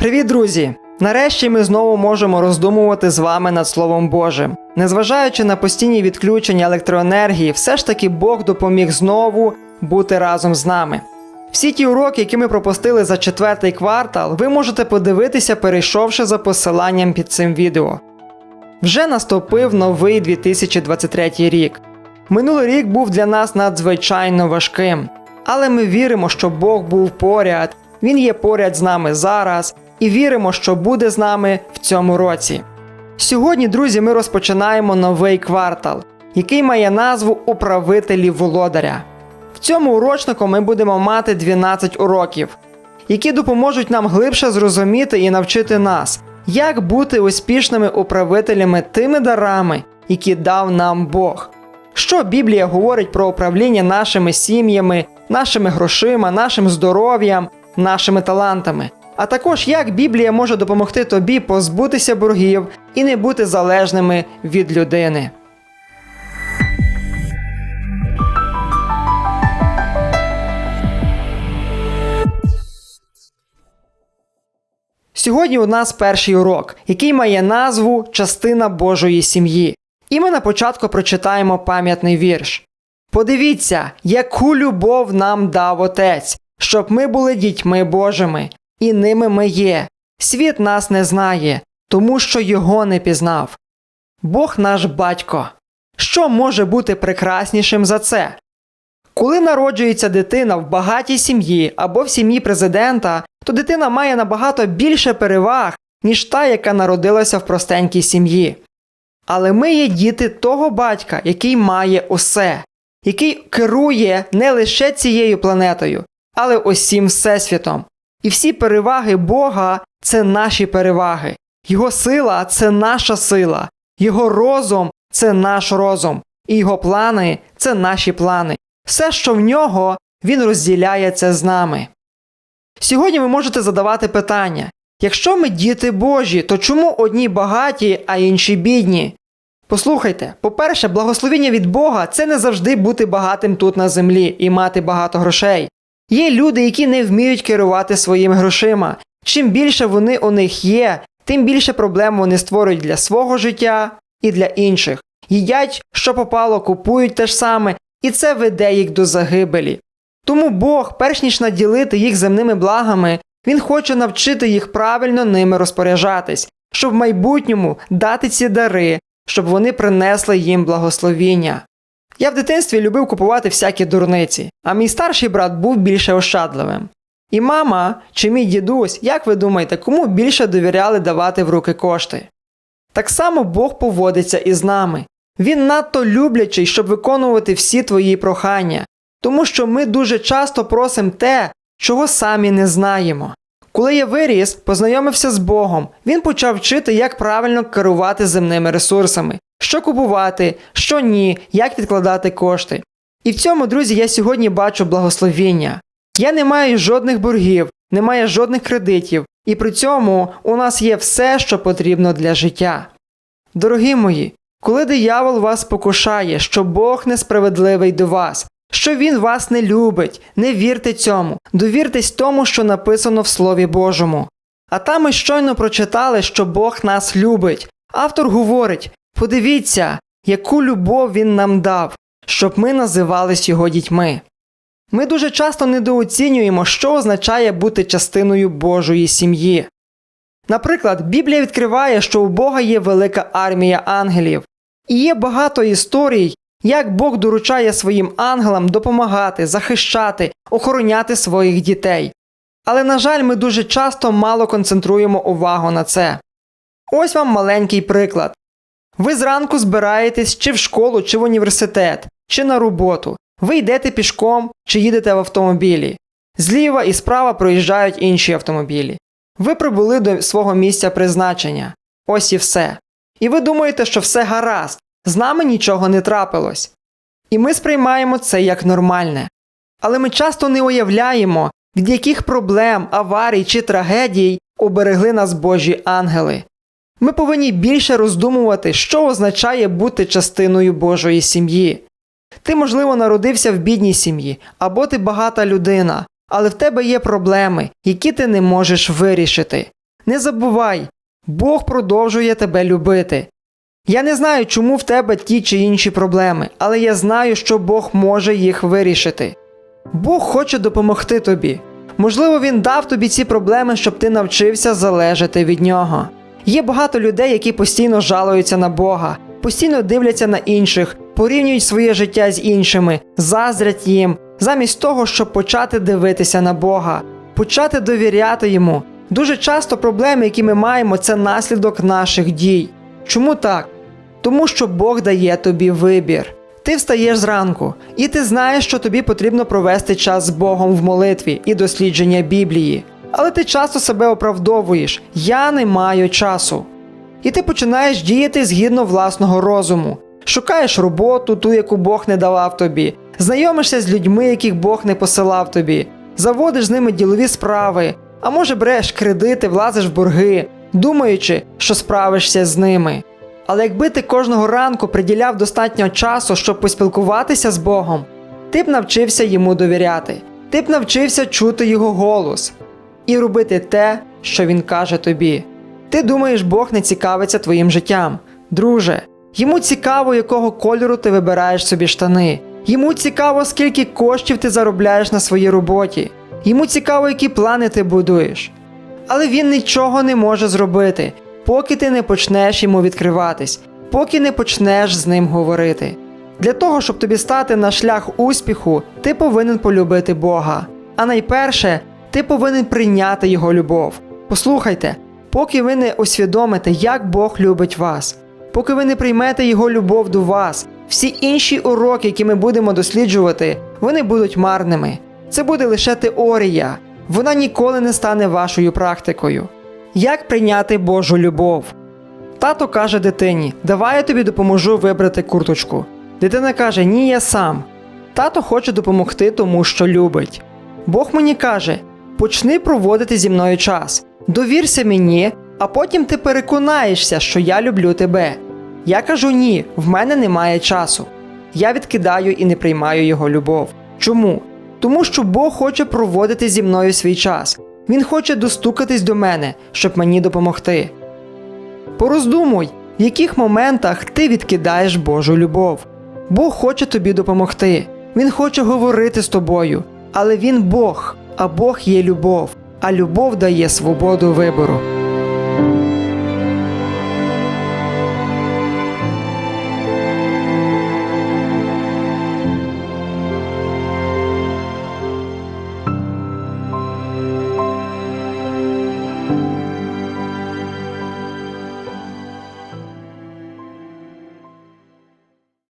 Привіт, друзі! Нарешті ми знову можемо роздумувати з вами над Словом Божим. Незважаючи на постійні відключення електроенергії, все ж таки Бог допоміг знову бути разом з нами. Всі ті уроки, які ми пропустили за четвертий квартал, ви можете подивитися, перейшовши за посиланням під цим відео. Вже наступив новий 2023 рік. Минулий рік був для нас надзвичайно важким, але ми віримо, що Бог був поряд, Він є поряд з нами зараз, і віримо, що буде з нами в цьому році. Сьогодні, друзі, ми розпочинаємо новий квартал, який має назву Управителі володаря. В цьому урочнику ми будемо мати 12 уроків, які допоможуть нам глибше зрозуміти і навчити нас, як бути успішними управителями тими дарами, які дав нам Бог. Що Біблія говорить про управління нашими сім'ями, нашими грошима, нашим здоров'ям, нашими талантами, а також як Біблія може допомогти тобі позбутися боргів і не бути залежними від людини. Сьогодні у нас перший урок, який має назву Частина Божої сім'ї. І ми на початку прочитаємо пам'ятний вірш. Подивіться, яку любов нам дав Отець, щоб ми були дітьми Божими, і ними ми є. Світ нас не знає, тому що його не пізнав. Бог наш батько. Що може бути прекраснішим за це? Коли народжується дитина в багатій сім'ї або в сім'ї президента, то дитина має набагато більше переваг, ніж та, яка народилася в простенькій сім'ї. Але ми є діти того батька, який має усе, який керує не лише цією планетою, але усім всесвітом. І всі переваги Бога це наші переваги. Його сила це наша сила, Його розум це наш розум, і його плани це наші плани. Все, що в нього, він розділяє це з нами. Сьогодні ви можете задавати питання: якщо ми діти Божі, то чому одні багаті, а інші бідні? Послухайте, по-перше, благословіння від Бога це не завжди бути багатим тут на землі і мати багато грошей. Є люди, які не вміють керувати своїми грошима. Чим більше вони у них є, тим більше проблем вони створюють для свого життя і для інших. Їдять, що попало, купують те ж саме, і це веде їх до загибелі. Тому Бог, перш ніж наділити їх земними благами, Він хоче навчити їх правильно ними розпоряджатись, щоб в майбутньому дати ці дари, щоб вони принесли їм благословіння. Я в дитинстві любив купувати всякі дурниці, а мій старший брат був більше ощадливим. І мама чи мій дідусь, як ви думаєте, кому більше довіряли давати в руки кошти? Так само Бог поводиться і з нами. Він надто люблячий, щоб виконувати всі твої прохання, тому що ми дуже часто просимо те, чого самі не знаємо. Коли я виріс, познайомився з Богом, він почав вчити, як правильно керувати земними ресурсами, що купувати, що ні, як відкладати кошти. І в цьому, друзі, я сьогодні бачу благословіння. Я не маю жодних боргів, не маю жодних кредитів, і при цьому у нас є все, що потрібно для життя. Дорогі мої, коли диявол вас покушає, що Бог несправедливий до вас, що Він вас не любить, не вірте цьому, довіртесь тому, що написано в Слові Божому. А там ми щойно прочитали, що Бог нас любить. Автор говорить: подивіться, яку любов Він нам дав, щоб ми називались його дітьми. Ми дуже часто недооцінюємо, що означає бути частиною Божої сім'ї. Наприклад, Біблія відкриває, що у Бога є велика армія ангелів, і є багато історій, як Бог доручає своїм ангелам допомагати, захищати, охороняти своїх дітей. Але, на жаль, ми дуже часто мало концентруємо увагу на це. Ось вам маленький приклад. Ви зранку збираєтесь чи в школу, чи в університет, чи на роботу. Ви йдете пішком чи їдете в автомобілі. Зліва і справа проїжджають інші автомобілі. Ви прибули до свого місця призначення. Ось і все. І ви думаєте, що все гаразд, з нами нічого не трапилось. І ми сприймаємо це як нормальне. Але ми часто не уявляємо, від яких проблем, аварій чи трагедій оберегли нас Божі ангели. Ми повинні більше роздумувати, що означає бути частиною Божої сім'ї. Ти, можливо, народився в бідній сім'ї, або ти багата людина, але в тебе є проблеми, які ти не можеш вирішити. Не забувай, Бог продовжує тебе любити. Я не знаю, чому в тебе ті чи інші проблеми, але я знаю, що Бог може їх вирішити. Бог хоче допомогти тобі. Можливо, Він дав тобі ці проблеми, щоб ти навчився залежати від нього. Є багато людей, які постійно жалуються на Бога, постійно дивляться на інших, порівнюють своє життя з іншими, заздрять їм, замість того, щоб почати дивитися на Бога, почати довіряти йому. Дуже часто проблеми, які ми маємо, це наслідок наших дій. Чому так? Тому що Бог дає тобі вибір. Ти встаєш зранку, і ти знаєш, що тобі потрібно провести час з Богом в молитві і дослідження Біблії. Але ти часто себе оправдовуєш я не маю часу. І ти починаєш діяти згідно власного розуму. Шукаєш роботу, ту, яку Бог не давав тобі, знайомишся з людьми, яких Бог не посилав тобі, заводиш з ними ділові справи, а може береш кредити, влазиш в борги, думаючи, що справишся з ними. Але якби ти кожного ранку приділяв достатньо часу, щоб поспілкуватися з Богом, ти б навчився йому довіряти, ти б навчився чути його голос і робити те, що він каже тобі. Ти думаєш, Бог не цікавиться твоїм життям. Друже, йому цікаво, якого кольору ти вибираєш собі штани. Йому цікаво, скільки коштів ти заробляєш на своїй роботі. Йому цікаво, які плани ти будуєш. Але він нічого не може зробити, поки ти не почнеш йому відкриватись, поки не почнеш з ним говорити. Для того, щоб тобі стати на шлях успіху, ти повинен полюбити Бога. А найперше, ти повинен прийняти Його любов. Послухайте, поки ви не усвідомите, як Бог любить вас, поки ви не приймете Його любов до вас, всі інші уроки, які ми будемо досліджувати, вони будуть марними. Це буде лише теорія, вона ніколи не стане вашою практикою. Як прийняти Божу любов? Тато каже дитині: Давай я тобі допоможу вибрати курточку. Дитина каже: Ні, я сам. Тато хоче допомогти тому, що любить. Бог мені каже: почни проводити зі мною час, довірся мені, а потім ти переконаєшся, що я люблю тебе. Я кажу ні, в мене немає часу. Я відкидаю і не приймаю його любов. Чому? Тому що Бог хоче проводити зі мною свій час. Він хоче достукатись до мене, щоб мені допомогти. Пороздумуй, в яких моментах ти відкидаєш Божу любов. Бог хоче тобі допомогти. Він хоче говорити з тобою, але він Бог, а Бог є любов, а любов дає свободу вибору.